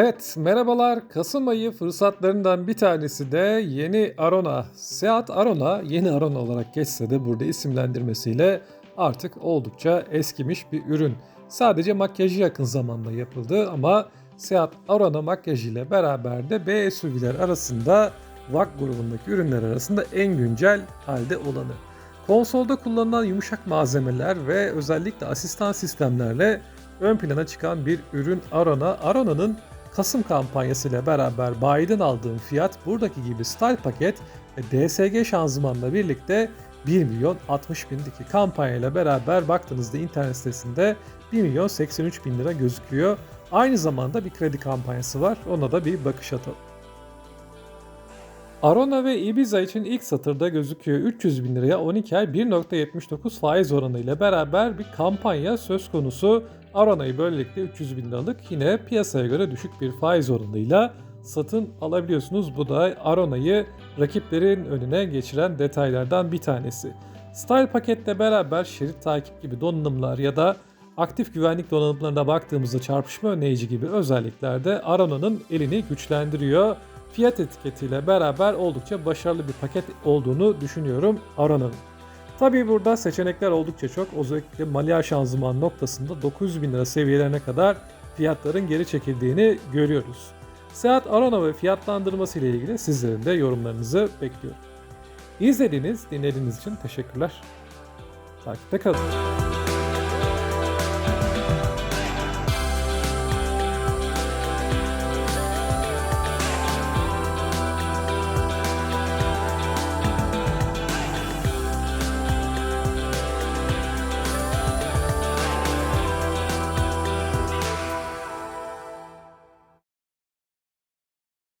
Evet, merhabalar. Kasım ayı fırsatlarından bir tanesi de yeni Arona. Seat Arona, yeni Arona olarak geçse de burada isimlendirmesiyle artık oldukça eskimiş bir ürün. Sadece makyajı yakın zamanda yapıldı ama Seat Arona makyajıyla beraber de B SUV'ler arasında VAG grubundaki ürünler arasında en güncel halde olanı. Konsolda kullanılan yumuşak malzemeler ve özellikle asistan sistemlerle ön plana çıkan bir ürün Arona. Arona'nın Kasım kampanyasıyla beraber bayiden aldığım fiyat buradaki gibi Style paket ve DSG şanzımanla birlikte 1 milyon 60 bindeki kampanyayla beraber baktığınızda internet sitesinde 1 milyon 83 bin lira gözüküyor. Aynı zamanda bir kredi kampanyası var. Ona da bir bakış atalım. Arona ve Ibiza için ilk satırda gözüküyor 300 bin liraya 12 ay 1.79 faiz oranı ile beraber bir kampanya söz konusu. Arona'yı böylelikle 300 bin liralık yine piyasaya göre düşük bir faiz oranıyla satın alabiliyorsunuz. Bu da Arona'yı rakiplerin önüne geçiren detaylardan bir tanesi. Style paketle beraber şerit takip gibi donanımlar ya da aktif güvenlik donanımlarına baktığımızda çarpışma önleyici gibi özellikler de Arona'nın elini güçlendiriyor fiyat etiketiyle beraber oldukça başarılı bir paket olduğunu düşünüyorum Arona'nın. Tabii burada seçenekler oldukça çok. Özellikle malya şanzıman noktasında 900 bin lira seviyelerine kadar fiyatların geri çekildiğini görüyoruz. Seat Arona ve fiyatlandırması ile ilgili sizlerin de yorumlarınızı bekliyorum. İzlediğiniz, dinlediğiniz için teşekkürler. Takipte kalın.